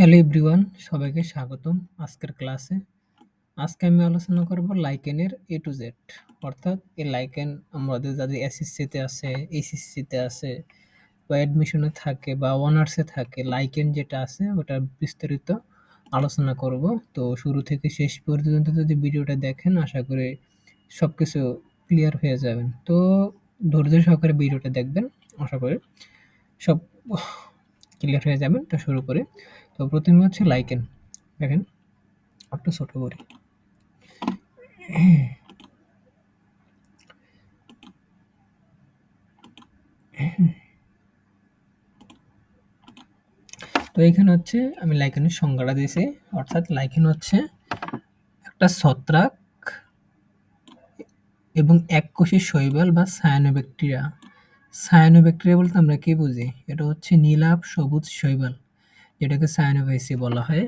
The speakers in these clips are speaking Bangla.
হ্যালো এভরিওয়ান সবাইকে স্বাগতম আজকের ক্লাসে। আজকে আমি আলোচনা করব লাইকেনের এ টু জেড অর্থাৎ এই লাইকেন আমাদের যাদের এসএসসিতে আছে এইচএসসিতে আছে, বা অ্যাডমিশনে থাকে, বা অনার্সে থাকে লাইকেন যেটা আছে, ওটা বিস্তারিত আলোচনা করব। তো শুরু থেকে শেষ পর্যন্ত যদি ভিডিওটা দেখেন, আশা করি সব কিছু ক্লিয়ার হয়ে যাবেন। তো ধৈর্য সহকারে ভিডিওটা দেখবেন, আশা করি সব ক্লিয়ার হয়ে যাবেন। তো শুরু করে। তো প্রথমে হচ্ছে লাইকেন দেখেন একটু ছোট করি। তো এইখানে হচ্ছে আমি লাইকেনের সংজ্ঞাটা দিয়েছি। অর্থাৎ লাইকেন হচ্ছে একটা ছত্রাক এবং এককোষী শৈবাল বা সায়ানোব্যাকটেরিয়া সায়ানোব্যাকটেরিয়া বলতে আমরা কি বুঝি? এটা হচ্ছে নীলাভ সবুজ শৈবাল। যেটাকে সায়ানোভাইসি বলা হয়,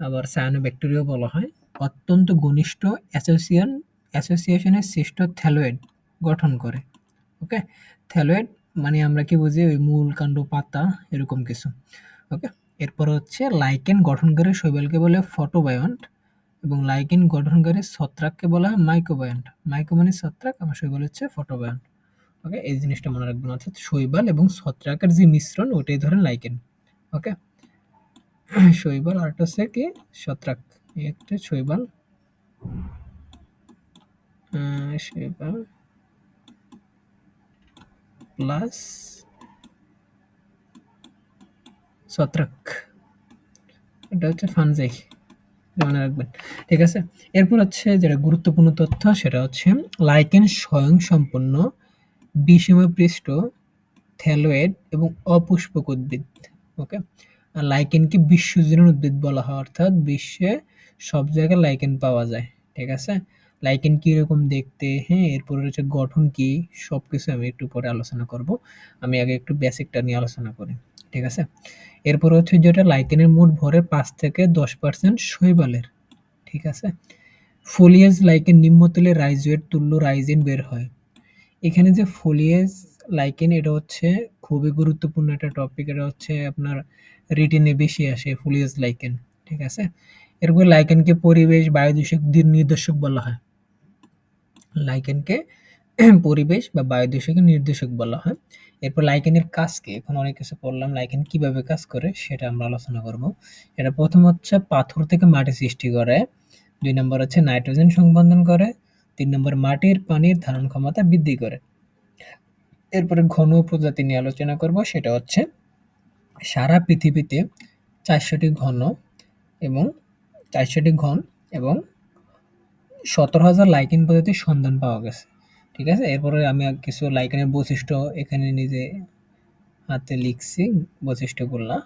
আবার সায়ানোব্যাকটেরিয়াও বলা হয়। অত্যন্ত ঘনিষ্ঠ অ্যাসোসিয়ান, অ্যাসোসিয়েশনের সৃষ্ট থ্যালোয়েড গঠন করে, ওকে? থ্যালোয়েড মানে আমরা কি বুঝি? ওই মূল কাণ্ড, পাতা, এরকম কিছু, ওকে? এরপর হচ্ছে লাইকেন গঠনকারী শৈবালকে বলে ফটোবায়ন্ট এবং লাইকেন গঠনকারী ছত্রাককে বলা হয় মাইক্রোবায়ন্ট মাইক্রো মানে ছত্রাক, আমার শৈবাল হচ্ছে ফটোবায়ন্ট, ওকে? এই জিনিসটা মনে রাখবেন, অর্থাৎ শৈবাল এবং ছত্রাকের যে মিশ্রণ, ওটাই ধরেন লাইকেন, ওকে? শৈবাল আর হচ্ছে কি? ছত্রাক একটা শৈবাল। শৈবাল প্লাস ছত্রাক এটা হচ্ছে ফানজাই। মনে রাখবেন। ঠিক আছে? এরপর হচ্ছে যেটা গুরুত্বপূর্ণ তথ্য, সেটা হচ্ছে লাইকেন স্বয়ং সম্পন্ন বিষমপৃষ্ঠ থ্যালোয়েড এবং অপুষ্পক উদ্ভিদ ওকে লাইকেনকে বিশ্বজনীন উদ্ভিদ বলা হয়, অর্থাৎ বিশ্বে সব জায়গায় লাইকেন পাওয়া যায়, ঠিক আছে? লাইকেন কীরকম দেখতে? হ্যাঁ এরপরে হচ্ছে গঠন কি? সব কিছু আমি একটু পরে আলোচনা করব। আমি আগে একটু বেসিকটা নিয়ে আলোচনা করি, ঠিক আছে? এরপর হচ্ছে যেটা লাইকেনের মোট ভরে পাঁচ থেকে দশ পার্সেন্ট শৈবালের, ঠিক আছে? ফোলিয়েজ লাইকেন নিম্নতলে রাইজোয়ের তুল্য রাইজেন বের হয়। এখানে যে ফোলিয়েজ লাইকেন এটা হচ্ছে খুবই গুরুত্বপূর্ণ একটা টপিক এটা হচ্ছে আপনার রিটিনে বেশি আসে ফোলিয়েজ লাইকেন ঠিক আছে? এরপর লাইকেনকে পরিবেশ, বায়ুদূষক নির্দেশক বলা হয়। লাইকেনকে পরিবেশ বা বায়ুদূষকের নির্দেশক বলা হয়। এরপর লাইকেনের কাজ কি? এখন অনেক কিছু পড়লাম লাইকেন কীভাবে কাজ করে সেটা আমরা আলোচনা করব। এটা প্রথম হচ্ছে পাথর থেকে মাটি সৃষ্টি করে, দুই নম্বর হচ্ছে নাইট্রোজেন সংবন্ধন করে, তিন নম্বর মাটির পানির ধারণ ক্ষমতা বৃদ্ধি করে। এরপরে ঘন প্রজাতি নিয়ে আলোচনা করব, সেটা হচ্ছে সারা পৃথিবীতে চারশোটি ঘন এবং চারশোটি ঘন এবং সতেরো হাজার লাইকেন প্রজাতির সন্ধান পাওয়া গেছে, ঠিক আছে? এরপরে আমি কিছু লাইকেনের বৈশিষ্ট্য এখানে নিজে হাতে লিখছি, বৈশিষ্ট্যগুলো।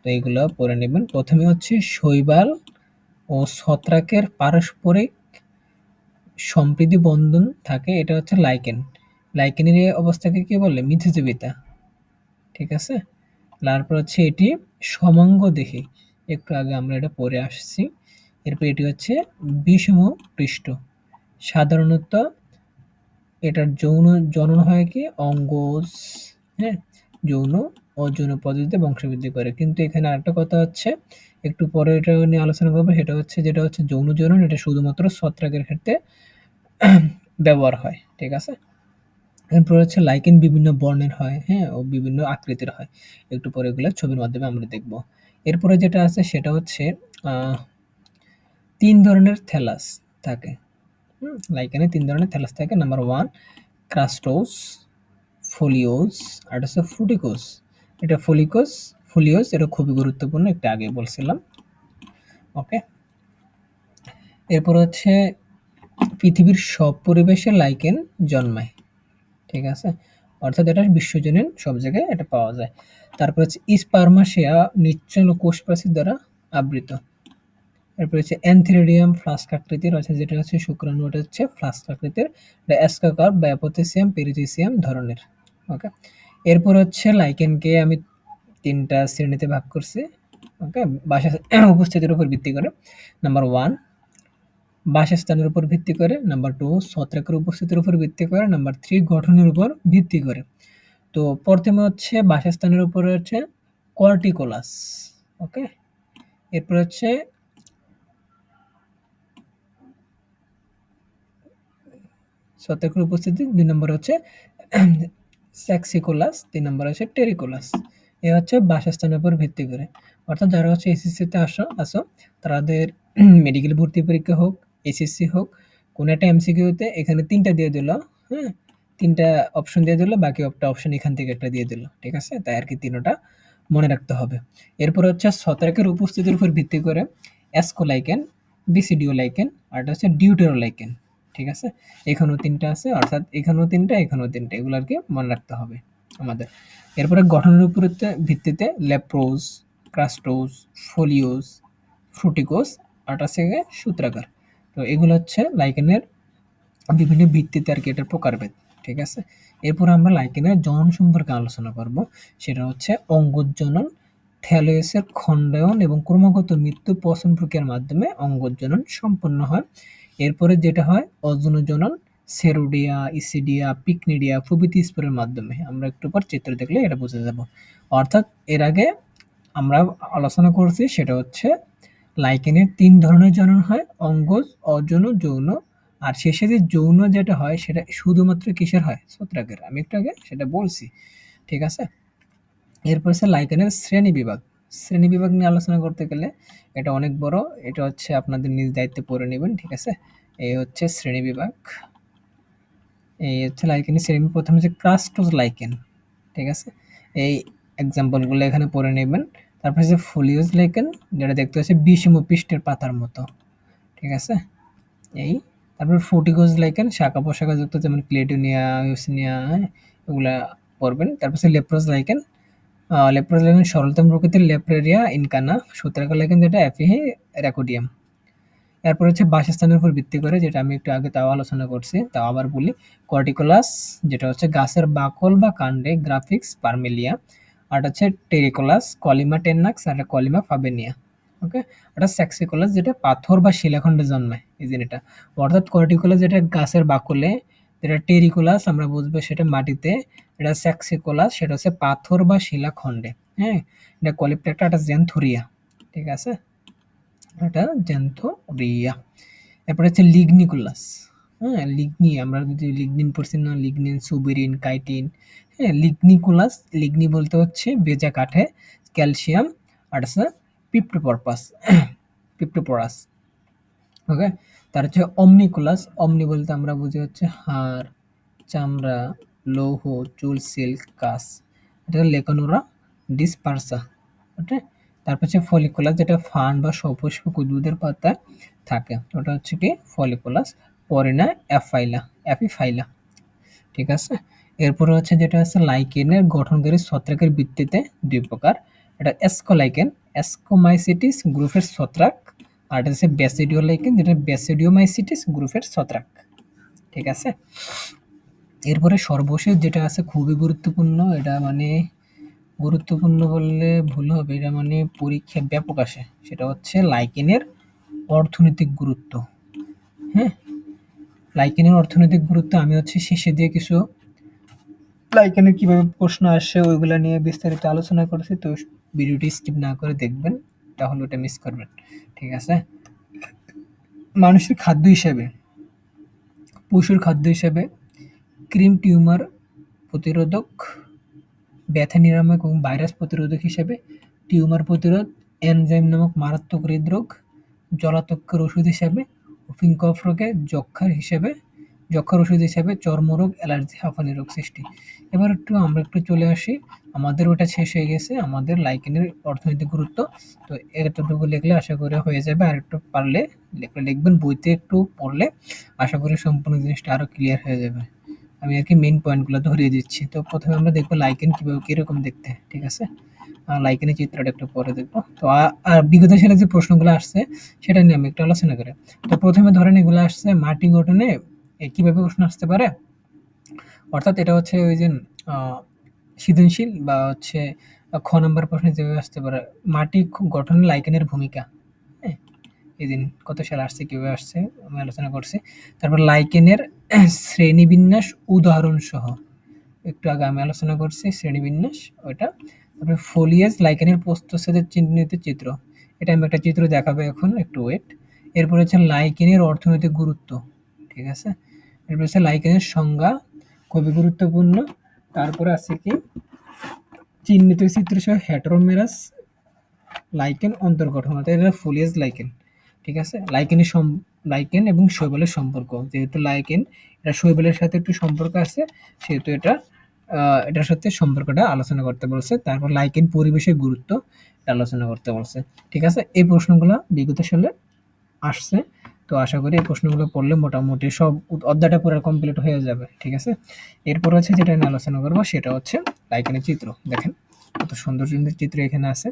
তো এইগুলো পড়ে নেবেন। প্রথমে হচ্ছে শৈবাল ও ছত্রাকের পারস্পরিক সম্প্রীতি বন্ধন থাকে, এটা হচ্ছে লাইকেন। লাইকেনের এই অবস্থাকে কি বলে? মিথিজীবিতা। ঠিক আছে? তারপর হচ্ছে এটি সমাঙ্গ দেখি একটু আগে আমরা এটা পড়ে আসছি। এরপর এটি হচ্ছে বিষম পৃষ্ঠ সাধারণত এটার যৌন, জনন হয় কি? অঙ্গজ হ্যাঁ? যৌন ও যৌন পদ্ধতিতে বংশবৃদ্ধি করে। কিন্তু এখানে আরেকটা কথা হচ্ছে, একটু পরে এটা নিয়ে আলোচনা করব। সেটা হচ্ছে যেটা হচ্ছে যৌন জনন এটা শুধুমাত্র ছত্রাকের ক্ষেত্রে ব্যবহার হয়। ঠিক আছে? এরপর হচ্ছে লাইকেন বিভিন্ন বর্ণের হয় হ্যাঁ ও বিভিন্ন আকৃতির হয়। একটু পরে এগুলো ছবির মাধ্যমে আমরা দেখব। এরপরে যেটা আছে সেটা হচ্ছে তিন ধরনের থ্যালাস থাকে। লাইকেনে তিন ধরনের থ্যালাস থাকে। নাম্বার ওয়ান ক্রাস্টোস ফোলিওস আর হচ্ছে ফুটিকোস এটা ফলিকোস ফোলিওস এটা খুবই গুরুত্বপূর্ণ, একটু আগে বলছিলাম। ওকে এরপর হচ্ছে, পৃথিবীর সব পরিবেশে লাইকেন জন্মায়। ঠিক আছে? অর্থাৎ এটা বিশ্বজনীন সব জায়গায় এটা পাওয়া যায়। তারপর হচ্ছে স্পার্মাশিয়া নিশ্চল কোষ প্রাচীর দ্বারা আবৃত। এরপর হচ্ছে অ্যান্থিরিডিয়াম ফ্লাস্ক আকৃতির আছে যেটা হচ্ছে শুক্রাণু, ওটা হচ্ছে ফ্লাস্ক আকৃতির, এটা অ্যাসকাকার, ব্যাপোথেসিয়াম, পেরিথিসিয়াম ধরনের, ওকে? এরপর হচ্ছে লাইকেনকে আমি তিনটা শ্রেণীতে ভাগ করছি, ওকে? বাসা উপস্থিতির উপর ভিত্তি করে। নাম্বার ওয়ান বাসস্থানের উপর ভিত্তি করে নাম্বার টু ছত্রাকের উপস্থিতির উপর ভিত্তি করে নাম্বার থ্রি গঠনের উপর ভিত্তি করে। তো প্রথমে হচ্ছে বাসস্থানের উপরে হচ্ছে কর্টিকোলাস ওকে এরপর হচ্ছে ছত্রাকের উপস্থিতি, দুই নম্বর হচ্ছে স্যাক্সিকোলাস তিন নম্বর হচ্ছে টেরিকোলাস এ হচ্ছে বাসস্থানের উপর ভিত্তি করে। অর্থাৎ যারা হচ্ছে এসএসসিতে আসো আসো তাদের মেডিকেল ভর্তি পরীক্ষা হোক এসএসসি হোক, কোনো একটা এমসিকিউতে এখানে তিনটা দিয়ে দিল হ্যাঁ? তিনটা অপশন দিয়ে দিল, বাকি একটা অপশন এখান থেকে একটা দিয়ে দিল, ঠিক আছে? তাই আর কি তিনটা মনে রাখতে হবে। এরপর হচ্ছে ছত্রাকের উপস্থিতির উপর ভিত্তি করে অ্যাসকোলাইকেন বিসিডিও লাইকেন আর হচ্ছে ডিউটেরোলাইকেন ঠিক আছে? এখানেও তিনটা আছে, অর্থাৎ এখানেও তিনটা এখানেও তিনটা, এগুলো আর কি মনে রাখতে হবে আমাদের। এরপরে গঠনের উপর ভিত্তিতে লেপ্রোজ, ক্রাস্টোজ ফোলিওস ফ্রুটিকোস আর আছে সূত্রাকার। তো এগুলো হচ্ছে লাইকেনের বিভিন্ন ভিত্তিতে আর কি এটার প্রকারভেদ, ঠিক আছে? এরপর আমরা লাইকেনের জনন সম্পর্কে আলোচনা করব। সেটা হচ্ছে অঙ্গজনন থ্যালোয়েসের খণ্ডায়ন এবং ক্রমাগত মৃত্যু পচন প্রক্রিয়ার মাধ্যমে অঙ্গজনন সম্পন্ন হয়। এরপরে যেটা হয়, অজনজনন, সেরোডিয়া, ইসিডিয়া, পিকনিডিয়া প্রভৃতি স্পোরের মাধ্যমে। আমরা একটু পর চিত্র দেখলে এটা বুঝে যাব। অর্থাৎ এর আগে আমরা আলোচনা করছি, সেটা হচ্ছে লাইকেনের তিন ধরনের জনন হয়, অঙ্গজ, অযৌন, যৌন। আর শেষে যে যৌন যেটা হয়, সেটা শুধুমাত্র কিসের হয়? ছত্রাকের। আমি একটু আগে সেটা বলছি। ঠিক আছে? এরপর হচ্ছে লাইকেনের শ্রেণি বিভাগ। শ্রেণি বিভাগ নিয়ে আলোচনা করতে গেলে এটা অনেক বড়। এটা হচ্ছে আপনাদের নিজ দায়িত্বে পড়ে নেবেন, ঠিক আছে? এই হচ্ছে শ্রেণি বিভাগ। এই হচ্ছে লাইকেনের শ্রেণি প্রথম হচ্ছে ক্রাস্টোজ লাইকেন, ঠিক আছে? এই এক্সাম্পলগুলো এখানে পড়ে নেবেন। তারপর হচ্ছে ফোলিওজ লাইকেন যেটা দেখতে হচ্ছে বিষম পৃষ্ঠের পাতার মতো। ঠিক আছে? এই, তারপর ফোর্টিগোজ লাইকেন শাখা পোশাখা যুক্ত যেমন ক্লেটোনিয়া, ইউসিনিয়া এগুলা পড়বেন তারপর হচ্ছে লেপ্রোজ লাইকেন লেপ্রোজ লাইকেন সরলতম প্রকৃতির লেপ্রেরিয়া ইনকানা সূত্রাকা লাইকেন যেটা অ্যাফিহি র্যাকোডিয়াম এরপর হচ্ছে বাসস্থানের উপর ভিত্তি করে, যেটা আমি একটু আগে তাও আলোচনা করছি, তাও আবার বলি কর্টিকোলাস যেটা হচ্ছে গাছের বাকল বা কাণ্ডে গ্রাফিক্স পারমেলিয়া আর হচ্ছে টেরিকোলাস, কলিমা টেন্নাক্স আর কলিমা ফাবেনিয়া, ওকে? এটা স্যাক্সিকোলাস যেটা পাথর বা শিলাখণ্ডে জন্মায়, এই এটা। অর্থাৎ কর্টিকোলাস যেটা গাছের বাকলে, যেটা টেরিকোলাস, আমরা বুঝব সেটা মাটিতে, এটা স্যাক্সিকোলাস, সেটা হচ্ছে পাথর বা শিলাখণ্ডে হ্যাঁ? এটা কলিপ্টাটা একটা জেন্থুরিয়া ঠিক আছে? এটা জ্যান্থোরিয়া। এরপরে হচ্ছে লিগনিকুলাস হ্যাঁ লিগনি, আমরা যদি লিগনিন পড়ছি না, লিগনিন, সুবিরিন, কাইটিন হ্যাঁ লিগনিকুলাস, লিগনি বলতে হচ্ছে বেজা কাঠে, ক্যালসিয়াম আর পিপ্টোপরপাস, পিপ্টোপরাস ওকে তার হচ্ছে অমনিকুলাস, অমনি বলতে আমরা বুঝি হচ্ছে হাড়, চামড়া, লৌহ, চুল, সিল্ক কাস এটা লেকনোরা ডিসপার্সা ওকে তারপর হচ্ছে ফলিকুলাস, যেটা ফান বা সপুষ্পক উদ্ভিদের পাতায় থাকে, ওটা হচ্ছে কি? ফলিকুলাস পরিনা অ্যাফাইলা অ্যাপিফাইলা ঠিক আছে? এরপরে হচ্ছে যেটা হচ্ছে লাইকেনের গঠনকারী ছত্রাকের ভিত্তিতে দুই প্রকার। এটা এসকোলাইকেন এসকোমাইসিটিস গ্রুপের ছত্রাক, আর এটা হচ্ছে ব্যাসিডিও লাইকেন যেটা ব্যাসিডিওমাইসিটিস গ্রুপের ছত্রাক। ঠিক আছে? এরপরে সর্বশেষ যেটা আছে খুবই গুরুত্বপূর্ণ, এটা মানে গুরুত্বপূর্ণ বললে ভুল হবে, এটা মানে পরীক্ষা ব্যাপক আসে। সেটা হচ্ছে লাইকেনের অর্থনৈতিক গুরুত্ব। হ্যাঁ? লাইকেনের অর্থনৈতিক গুরুত্ব আমি হচ্ছে শেষে দিয়ে কিছু লাইকেনের কীভাবে প্রশ্ন আসে ওইগুলা নিয়ে বিস্তারিত আলোচনা করেছি, তো ভিডিওটি স্কিপ না করে দেখবেন, তাহলে ওটা মিস করবেন, ঠিক আছে? মানুষের খাদ্য হিসাবে, পশুর খাদ্য হিসাবে ক্রিম টিউমার প্রতিরোধক, ব্যথা নিরাময়ক এবং ভাইরাস প্রতিরোধক হিসাবে টিউমার প্রতিরোধ, এনজাইম নামক মারাত্মক হৃদরোগ, জলাতঙ্কের ওষুধ হিসাবে কফ রোগে যক্ষার হিসেবে যক্ষার ওষুধ হিসাবে চর্মরোগ, অ্যালার্জি হাঁফানি রোগ সৃষ্টি। এবার একটু আমরা একটু চলে আসি। আমাদের ওটা শেষ হয়ে গেছে। আমাদের লাইকেনের অর্থনৈতিক গুরুত্ব। তো এতটুকু লিখলে আশা করি হয়ে যাবে। আর একটু পারলে লিখবেন। বইতে একটু পড়লে আশা করি সম্পূর্ণ জিনিসটা আরও ক্লিয়ার হয়ে যাবে। আমি আর কি মেন পয়েন্টগুলো ধরিয়ে দিচ্ছি। তো প্রথমে আমরা দেখব লাইকেন কীভাবে, কীরকম দেখতে, ঠিক আছে? লাইকেনের চিত্রটা একটু পরে দেখব। তো আর বিগত সালে যে প্রশ্নগুলো আসছে, সেটা নিয়ে আমি একটু আলোচনা করি। তো প্রথমে ধরেন এগুলো আসছে মাটি গঠনে কীভাবে প্রশ্ন আসতে পারে? অর্থাৎ এটা হচ্ছে ওই যে সৃজনশীল বা হচ্ছে খ নম্বর প্রশ্নে যেভাবে আসতে পারে, মাটি গঠনে লাইকেনের ভূমিকা। এই দিন কত সাল আসছে, কীভাবে আসছে, আমি আলোচনা করছি। তারপর লাইকেনের শ্রেণীবিন্যাস উদাহরণ সহ একটু আগে আমি আলোচনা করছি, শ্রেণীবিন্যাস, ওইটা। তারপরে ফোলিয়াস লাইকেনের প্রস্তচ্ছেদের চিহ্নিত চিত্র। এটা আমি একটা চিত্র দেখাবো এখন, একটু ওয়েট এরপর হচ্ছে লাইকেনের অর্থনৈতিক গুরুত্ব, ঠিক আছে? এরপর হচ্ছে লাইকেনের সংজ্ঞা, খুবই গুরুত্বপূর্ণ। তারপরে আছে কি? চিহ্নিত চিত্র সহ হেটারোমেরাস লাইকেন অন্তর্গঠন, অর্থাৎ এটা ফোলিয়াস লাইকেন। ঠিক আছে? লাইকেনের সম লাইকেন এবং শৈবালের সম্পর্ক। যেহেতু লাইকেন, এটা শৈবালের সাথে একটু সম্পর্ক আছে, সেহেতু এটা এটার সাথে সম্পর্কটা আলোচনা করতে বলছে। তারপর লাইকেন পরিবেশের গুরুত্ব আলোচনা করতে বলছে। ঠিক আছে? এই প্রশ্নগুলো বিগত সালে আসছে। তো আশা করি এই প্রশ্নগুলো পড়লে মোটামুটি সব অধ্যায়টা পুরো কমপ্লিট হয়ে যাবে। ঠিক আছে? এরপর হচ্ছে যেটা নিয়ে আলোচনা করব, সেটা হচ্ছে লাইকেনের চিত্র। দেখেন কত সুন্দর সুন্দর চিত্র এখানে আছে।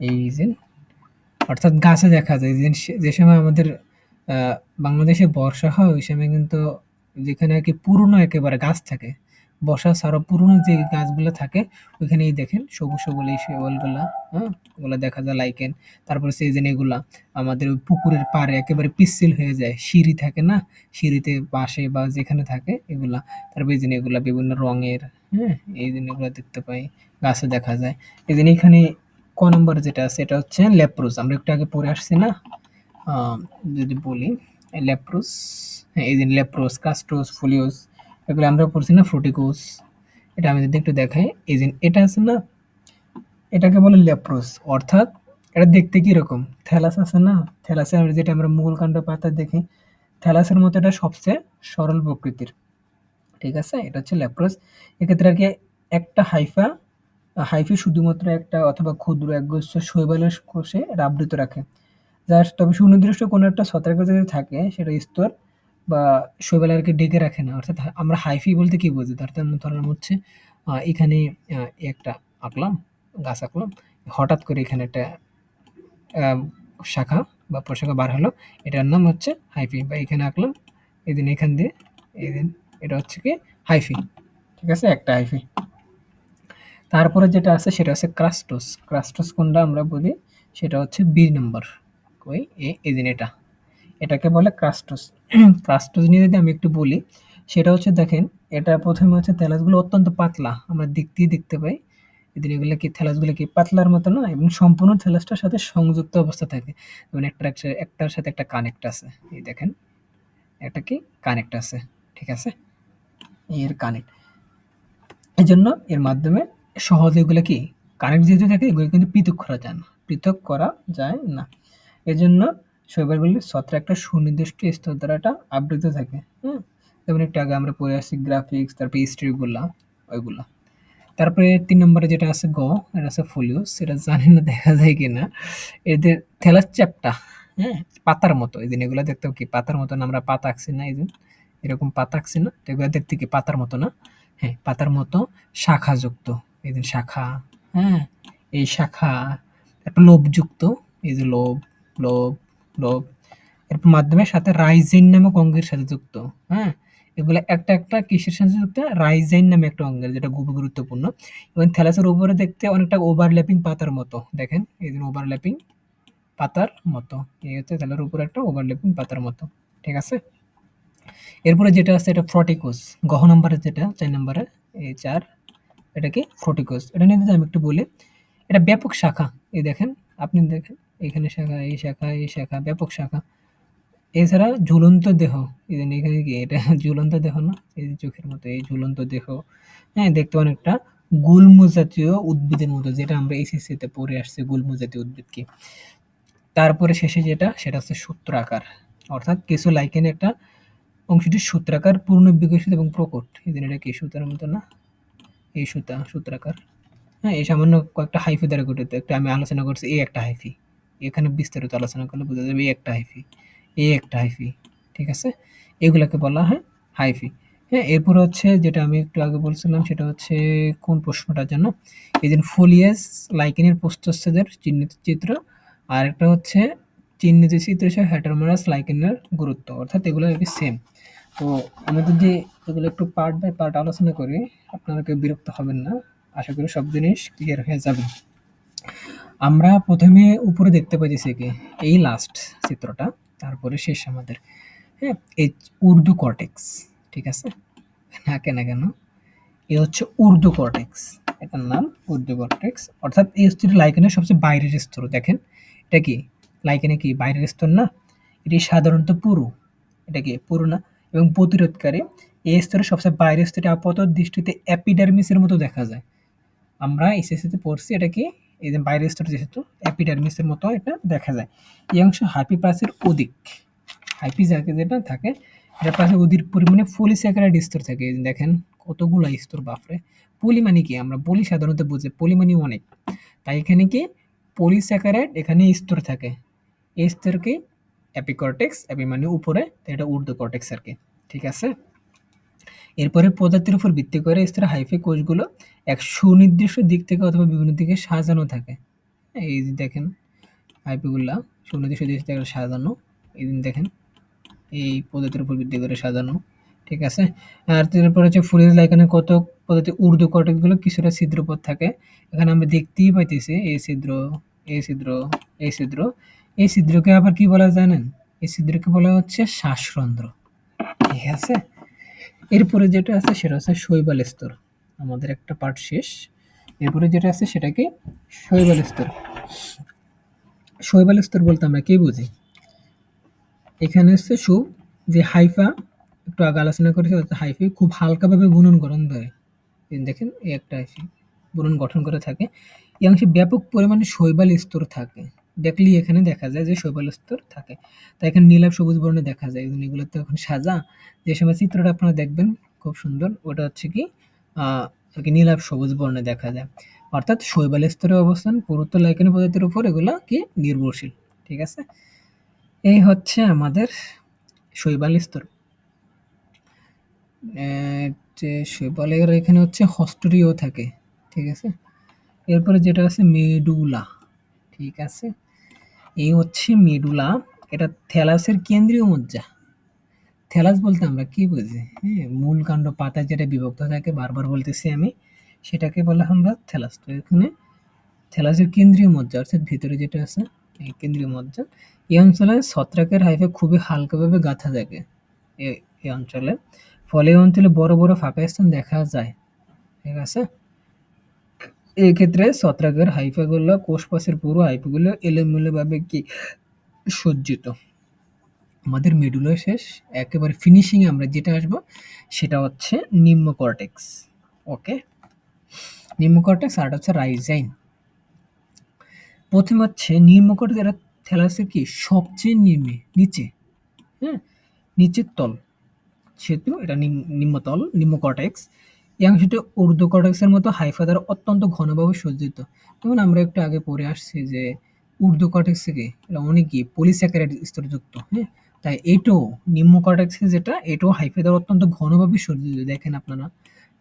এই যে অর্থাৎ গাছে দেখা যায়, যে যে সময় আমাদের বাংলাদেশে বর্ষা হয়, ওই সময় কিন্তু যেখানে আর কি পুরনো একেবারে গাছ থাকে, বর্ষা ছাড়াও পুরনো যে গাছগুলো থাকে, ওইখানেই দেখেন সবুজ সবুজ এই শৈবালগুলা হ্যাঁ ওগুলা দেখা যায় লাইকেন তারপরে যে এগুলা, আমাদের ওই পুকুরের পাড়ে একেবারে পিচ্ছিল হয়ে যায়, সিঁড়ি থাকে না, সিঁড়িতে পাশে বা যেখানে থাকে এগুলা, তারপরে এই যে এগুলা বিভিন্ন রঙের হ্যাঁ এই জিনিসগুলো দেখতে পাই, গাছে দেখা যায়, এই জন্য এখানে ক নম্বর যেটা আছে, এটা হচ্ছে লেপ্রোস আমরা একটু আগে পড়ে আসছি না? যদি বলি লেপ্রোস হ্যাঁ এই যে লেপ্রোস কাস্ট্রোস ফুলিওস এগুলো আমরা পড়ছি না ফ্রুটিকোস এটা আমি যদি একটু দেখাই, এই যে এটা আছে না, এটাকে বলে লেপ্রোস অর্থাৎ এটা দেখতে কীরকম? থ্যালাস আছে না? থ্যালাসে আমরা যেটা আমরা মূলকাণ্ড পাতা দেখি, থ্যালাসের মতো এটা সবচেয়ে সরল প্রকৃতির। ঠিক আছে? এটা হচ্ছে ল্যাপ্রোস এক্ষেত্রে আর কি একটা হাইফা হাইফি শুধুমাত্র একটা অথবা ক্ষুদ্র একগুচ্ছ শৈবালের কোষে এটা আবৃত রাখে। যার তবে সুনির্দিষ্ট কোনো একটা ছত্রাকের যদি থাকে, সেটা স্তর বা শৈবাল আর কি ডেকে রাখে না। অর্থাৎ আমরা হাইফি বলতে কি বুঝি? অর্থাৎ ধরলাম হচ্ছে এখানে একটা আঁকলাম, গাছ আঁকলাম, হঠাৎ করে এখানে একটা শাখা বা প্রশাখা বার হলো। এটার নাম হচ্ছে হাইফি। বা এখানে আঁকলাম এদিন এখান দিয়ে এদিন এটা হচ্ছে কি হাইফি। ঠিক আছে? একটা হাইফি। তারপরে যেটা আছে সেটা হচ্ছে ক্রাস্টোস। ক্রাস্টোস কোনটা আমরা বলি? সেটা হচ্ছে বি নম্বর। ওই এই দিন এটা। এটাকে বলে ক্রাস্টোস। ক্রাস্টোস নিয়ে যদি আমি একটু বলি, সেটা হচ্ছে দেখেন, এটা প্রথমে হচ্ছে থ্যালাসগুলো অত্যন্ত পাতলা। আমরা দেখতেই দেখতে পাই। এদিন এগুলো কি, থ্যালাসগুলো কি পাতলার মতো না? এবং সম্পূর্ণ থ্যালাসটার সাথে সংযুক্ত অবস্থা থাকে। একটা একটা- একটার সাথে একটা কানেক্ট আছে। এই দেখেন, একটা কি? কানেক্ট আছে। ঠিক আছে? এর কানেক্ট এই জন্য এর মাধ্যমে সহজে এগুলো কি? কারেন্ট যেহেতু থাকে, এগুলো কিন্তু পৃথক করা যায় না। পৃথক করা যায় না। এজন্য শৈবালগুলির ছত্র একটা সুনির্দিষ্ট স্তর দ্বারা এটা আবৃত থাকে হ্যাঁ যেমন একটু আগে আমরা পড়ে আসছি গ্রাফিক্স তারপরে স্ট্রিগুলা ওইগুলা। তারপরে তিন নম্বরে যেটা আছে গ, এটা আছে ফোলিওস সেটা জানি না, দেখা যায় কি না এদের থেলার চ্যাপটা হ্যাঁ? পাতার মতো, এই দিন এগুলো দেখতে কি? পাতার মতো না আমরা পাতা আঁকছি না, এই দিন। এরকম পাতা আঁকছি না, তো এগুলো দেখতে কি পাতার মতো না? হ্যাঁ পাতার মতো শাখাযুক্ত। এই দিন শাখা হ্যাঁ? এই শাখা একটা লোভযুক্ত এই যে লোভ লোভ লোভ এরপর মাধ্যমের সাথে রাইজেন নামক অঙ্গের সাথে যুক্ত হ্যাঁ? এগুলো একটা একটা কিসের সাথে যুক্ত? রাইজেন নামে একটা অঙ্গের যেটা খুবই গুরুত্বপূর্ণ। এবং থ্যালাসের উপরে দেখতে অনেকটা ওভারল্যাপিং পাতার মতো, দেখেন? এই দিন ওভারল্যাপিং পাতার মতো, এই হচ্ছে থ্যালার উপরে একটা ওভারল্যাপিং পাতার মতো, ঠিক আছে? এরপরে যেটা আছে, এটা ফ্রটিকোস, গহ নম্বরে যেটা, চার নম্বরে এই চার এটা কি ফ্রটিকোস এটা নিয়ে আমি একটু বলি, এটা ব্যাপক শাখা। এই দেখেন, আপনি দেখেন, এখানে শাখা, এই শাখা এই শাখা, ব্যাপক শাখা। এছাড়া ঝুলন্ত দেহ এই এখানে কি এটা ঝুলন্ত দেহ না? এই চোখের মতো, এই ঝুলন্ত দেহ। হ্যাঁ দেখতে অনেকটা গুল্ম জাতীয় উদ্ভিদের মতো, যেটা আমরা এসএসসি তে পড়ে আসছি গুল্ম জাতীয় উদ্ভিদ কি? তারপরে শেষে যেটা, সেটা হচ্ছে সূত্রাকার। অর্থাৎ কিছু লাইকেন একটা অংশটি সূত্রাকার পূর্ণ বিকশিত এবং প্রকট। এই দিন এটা কি সুতার মতো না? এই সুতা, সূত্রাকার। হ্যাঁ এই সামান্য কয়েকটা হাইফি দ্বারা গঠিত। একটা আমি আলোচনা করছি, এই একটা হাইফি। এখানে বিস্তারিত আলোচনা করলে বোঝা যাবে এই একটা হাইফি, এই একটা হাইফি, ঠিক আছে? এগুলাকে বলা হয় হাইফি। হ্যাঁ এরপর হচ্ছে যেটা আমি একটু আগে বলছিলাম, সেটা হচ্ছে কোন প্রশ্নটার জন্য? এই যে ফোলিয়াস লাইকেনের প্রস্থচ্ছেদের চিহ্নিত চিত্র, আর একটা হচ্ছে চিহ্নিত চিত্র হিসেবে হ্যাটারমারাস লাইকেনের গুরুত্ব, অর্থাৎ এগুলো সেম তো আমি যদি এগুলো একটু পার্ট বাই পার্ট আলোচনা করি, আপনারা কেউ বিরক্ত হবেন না। আশা করি সব জিনিস ক্লিয়ার হয়ে যাবে। আমরা প্রথমে উপরে দেখতে পাইতেছি কি, এই লাস্ট চিত্রটা, তারপরে শেষ আমাদের। হ্যাঁ এই উর্দু কর্টেক্স ঠিক আছে? না কেন কেন? এ হচ্ছে উর্দু কর্টেক্স এটার নাম উর্দু কর্টেক্স অর্থাৎ এই স্তরটি লাইকেনের সবচেয়ে বাইরের স্তর, দেখেন। এটা কি? লাইকেনে কি? বাইরের স্তর না? এটি সাধারণত পুরু। এটা কি? পুরু না? এবং প্রতিরোধকারী এই স্তরের সবচেয়ে বাইরের স্তরে আপাতত দৃষ্টিতে অ্যাপিডার্মিসের মতো দেখা যায়। আমরা এসএসসিতে পড়ছি, এটা কি? এই যে বাইরের স্তর যেহেতু অ্যাপিডার্মিসের মতো এটা দেখা যায়। এই অংশ হাইপিপাসের অধিক। হাইপি যাকে যেটা থাকে এটার পাশে অধিক পরিমাণে পলিস্যাকারাইড স্তর থাকে। দেখেন কতগুলো স্তর বাফরে পলি মানে কি? আমরা বলি সাধারণত বুঝে পলি মানে অনেক। তাই এখানে কি? পলিস্যাকারাইড এখানে স্তর থাকে। এই স্তরকে অ্যাপিকর্টেক্স অ্যাপি মানে উপরে তাই এটা ঊর্ধ্ব কর্টেক্স আর কি ঠিক আছে? এরপরে প্রজাতির উপর ভিত্তি করে স্তরে হাইফে কোষগুলো এক সুনির্দিষ্ট দিক থেকে অথবা বিভিন্ন দিকে সাজানো থাকে। এই যে দেখেন হাইফেগুলা সুনির্দিষ্ট দিক থেকে সাজানো, এই দিন দেখেন, এই পদ্ধতির উপর ভিত্তি করে সাজানো, ঠিক আছে? আর তারপর হচ্ছে ফুলেজ লাইকানের কত পদ্ধতি উর্দু কটেকগুলো কিছুটা ছিদ্রপথ থাকে। এখানে আমরা দেখতেই পাইতেছি এই ছিদ্র এই ছিদ্র এই ছিদ্র এই ছিদ্রকে আবার কি বলা জানেন এই ছিদ্রকে বলা হচ্ছে শ্বাসরন্ধ্র। ঠিক আছে? এরপরে যেটা আছে সেটা হচ্ছে শৈবাল স্তর। আমাদের একটা পার্ট শেষ। এরপরে যেটা আছে সেটাকে শৈবাল স্তর। শৈবাল স্তর বলতে আমরা কি বুঝি? এখানে হচ্ছে সু, যে হাইফা, একটু আগে আলোচনা করেছি হাইফি খুব হালকাভাবে বুনন গঠন ধরে দেখেন, এই একটা হাইফি বুনন গঠন করে থাকে। এই অংশে ব্যাপক পরিমাণে শৈবাল স্তর থাকে। দেখলেই এখানে দেখা যায় যে শৈবাল স্তর থাকে। তাই এখানে নীলাভ সবুজ বর্ণে দেখা যায়। এগুলো তো এখন সাজা। যে সময় চিত্রটা আপনারা দেখবেন, খুব সুন্দর। ওটা হচ্ছে কি আর কি নীলাভ সবুজ বর্ণে দেখা যায়। অর্থাৎ শৈবাল স্তরের অবস্থান পুরুত্ব লাইকেন প্রজাতির উপর এগুলো কি নির্ভরশীল। ঠিক আছে? এই হচ্ছে আমাদের শৈবাল স্তর যে শৈবালের এখানে হচ্ছে হস্টরিও থাকে। ঠিক আছে? এরপরে যেটা আছে, মেডুলা। ঠিক আছে? এই হচ্ছে মেডুলা এটা থ্যালাসের কেন্দ্রীয় মজ্জা থ্যালাস বলতে আমরা কি বুঝি? হ্যাঁ মূল কাণ্ড পাতা যেটা বিভক্ত থাকে, বারবার বলতেছি আমি, সেটাকে বলা আমরা থ্যালাস। তো এখানে থ্যালাসের কেন্দ্রীয় মজ্জা অর্থাৎ ভিতরে যেটা আছে, এই কেন্দ্রীয় মজ্জা এই অঞ্চলে ছত্রাকের হাইফে খুবই হালকাভাবে গাঁথা থাকে এই অঞ্চলে। ফলে এই অঞ্চলে বড় বড় ফাঁকা স্থান দেখা যায়। ঠিক আছে? এই ক্ষেত্রে ছত্রাকের হাইফাগুলো, কোষপাশের পুরো হাইফাগুলো এলোমেলোভাবে কি সজ্জিত? আমাদের মেডুলো শেষ, একেবারে ফিনিশিংয়ে আমরা যেটা আসব, সেটা হচ্ছে নিম্ন কর্টেক্স ওকে নিম্ন কর্টেক্স আর হচ্ছে রাইজাইন প্রথমে হচ্ছে নিম্ন কর্টেক্স এটা থ্যালাসের কি? সবচেয়ে নিম্নে, নিচে হ্যাঁ নিচের তল, সেহেতু এটা নিম্নতল নিম্ন কর্টেক্স অংশটি উর্দু কর্টেক্সের মতো হাইফা দ্বারা অত্যন্ত ঘনভাবে সজ্জিত। যেমন আমরা একটু আগে পড়ে আসছি যে উর্দু কর্টেক্স থেকে এটা অনেকই পলিস্যাকারাইড স্তরযুক্ত হ্যাঁ? তাই এটাও নিম্ন কর্টেক্স যেটা, এটাও হাইফা দ্বারা অত্যন্ত ঘনভাবে সজ্জিত। দেখেন আপনারা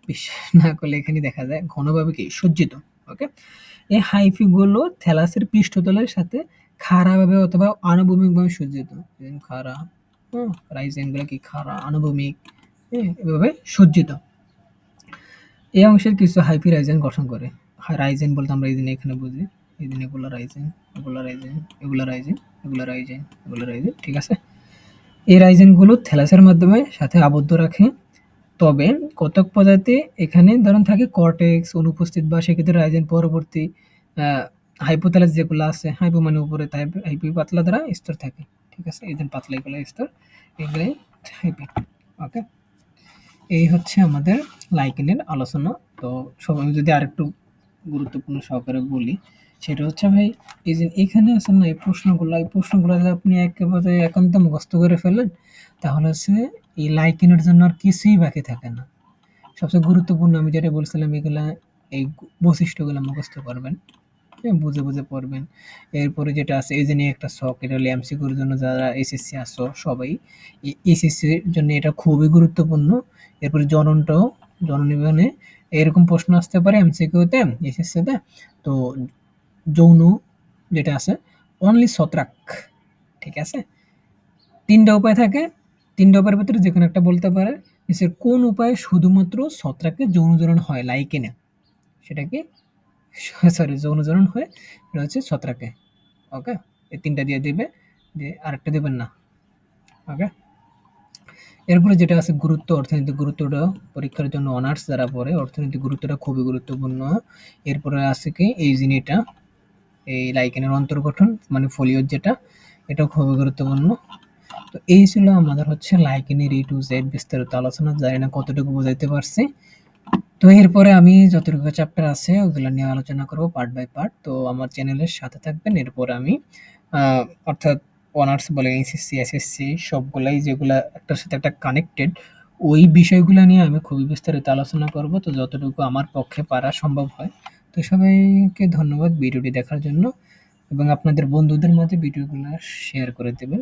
বিশ্বাস না করলে এখানে দেখা যায় ঘনভাবে কি সজ্জিত ওকে এই হাইফিগুলো থ্যালাসের পৃষ্ঠতলের সাথে খাড়াভাবে অথবা আনুভূমিকভাবে সজ্জিত। খাড়া হ্যাঁ রাইজেনগুলো কি খাড়া, আনুভূমিক হ্যাঁ? এভাবে সজ্জিত। এই অংশের কিছু হাইপি রাইজেন গঠন করে। রাইজেন বলতে আমরা এই দিনে এখানে বুঝি। এই দিন এগুলো রাইজেন এগুলো রাইজেন এগুলো রাইজেন এগুলো রাইজেন এগুলো রাইজেন, ঠিক আছে? এই রাইজেনগুলো থ্যালাসের মাধ্যমে সাথে আবদ্ধ রাখে। তবে কতক প্রজাতি এখানে ধরুন থাকে কর্টেক্স, অনুপস্থিত বা সেক্ষেত্রে রাইজেন পরবর্তী হাইপোথ্যালাস যেগুলো আছে হাইপো মানে উপরে হাইপি পাতলা দ্বারা স্তর থাকে, ঠিক আছে? এই দিন পাতলা এগুলো স্তর, এগুলাই হাইপি ওকে এই হচ্ছে আমাদের লাইকেনের আলোচনা। তো সব আমি যদি আরেকটু গুরুত্বপূর্ণ সহকারে বলি, সেটা হচ্ছে ভাই, এই যে এখানে আছেন না এই প্রশ্নগুলো এই প্রশ্নগুলো যদি আপনি একেবারে একান্ত মুখস্থ করে ফেলেন, তাহলে হচ্ছে এই লাইকেনের জন্য আর কিছুই বাকি থাকে না। সবচেয়ে গুরুত্বপূর্ণ আমি যেটা বলছিলাম, এগুলা এই বৈশিষ্ট্যগুলো মুখস্থ করবেন হ্যাঁ বুঝে বুঝে পড়বেন। এরপরে যেটা আছে, এই যে নিয়ে একটা শখ, এটা হলো এমসিকিউর জন্য যারা এসএসসি আসো সবাই এসএসসির জন্য এটা খুবই গুরুত্বপূর্ণ। এরপরে জননটাও জননিবনে এরকম প্রশ্ন আসতে পারে এমসিকিউতে এসএসসিতে তো যৌন যেটা আছে অনলি ছত্রাক, ঠিক আছে? তিনটা উপায় থাকে। তিনটা উপায়ের ভিতরে যে কোনো একটা বলতে পারে। যে কোন উপায়ে শুধুমাত্র ছত্রাকে যৌনজরণ হয় লাইকেনে সেটা কি? সরি যৌনজরণ হয় এটা হচ্ছে ছত্রাকে। ওকে এই তিনটা দিয়ে দিবে। দিয়ে আরেকটা দেবেন না। ওকে এরপরে যেটা আছে গুরুত্ব, অর্থনৈতিক গুরুত্বটা পরীক্ষার জন্য অনার্স যারা পড়ে অর্থনৈতিক গুরুত্বটা খুবই গুরুত্বপূর্ণ। এরপরে আছে কি এই জিনিসটা, এই লাইকেনের অন্তর্গঠন মানে ফোলিওর যেটা, এটাও খুবই গুরুত্বপূর্ণ। তো এই ছিল আমাদের হচ্ছে লাইকেনের এ টু জেড বিস্তারিত আলোচনা। জানি না কতটুকু বোঝাইতে পারছি। তো এরপরে আমি যতটুকু চ্যাপ্টার আছে ওগুলা নিয়ে আলোচনা করব পার্ট বাই পার্ট। তো আমার চ্যানেলের সাথে থাকবেন। এরপরে আমি অর্থাৎ অনার্স বলেন, এইচএসসি, এসএসসি সবগুলাই যেগুলা একটার সাথে একটা কানেক্টেড ওই বিষয়গুলো নিয়ে আমি খুবই বিস্তারিত আলোচনা করব। তো যতটুকু আমার পক্ষে পারা সম্ভব হয়। তো সবাইকে ধন্যবাদ ভিডিওটি দেখার জন্য এবং আপনাদের বন্ধুদের মাঝে ভিডিওগুলো শেয়ার করে দেবেন।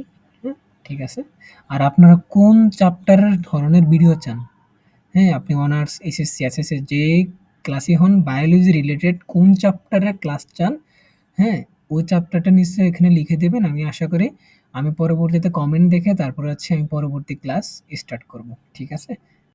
ঠিক আছে? আর আপনারা কোন চ্যাপ্টারের ধরনের ভিডিও চান? হ্যাঁ, আপনি অনার্স, এসএসসি, এসএসসি যে ক্লাসই হন বায়োলজি রিলেটেড কোন চ্যাপ্টারের ক্লাস চান, হ্যাঁ? ওই চ্যাপ্টারটা নিশ্চয়ই এখানে লিখে দেবেন, আমি আশা করি আমি পরবর্তীতে কমেন্ট দেখে তারপরে হচ্ছে আমি পরবর্তী ক্লাস স্টার্ট করব। ঠিক আছে?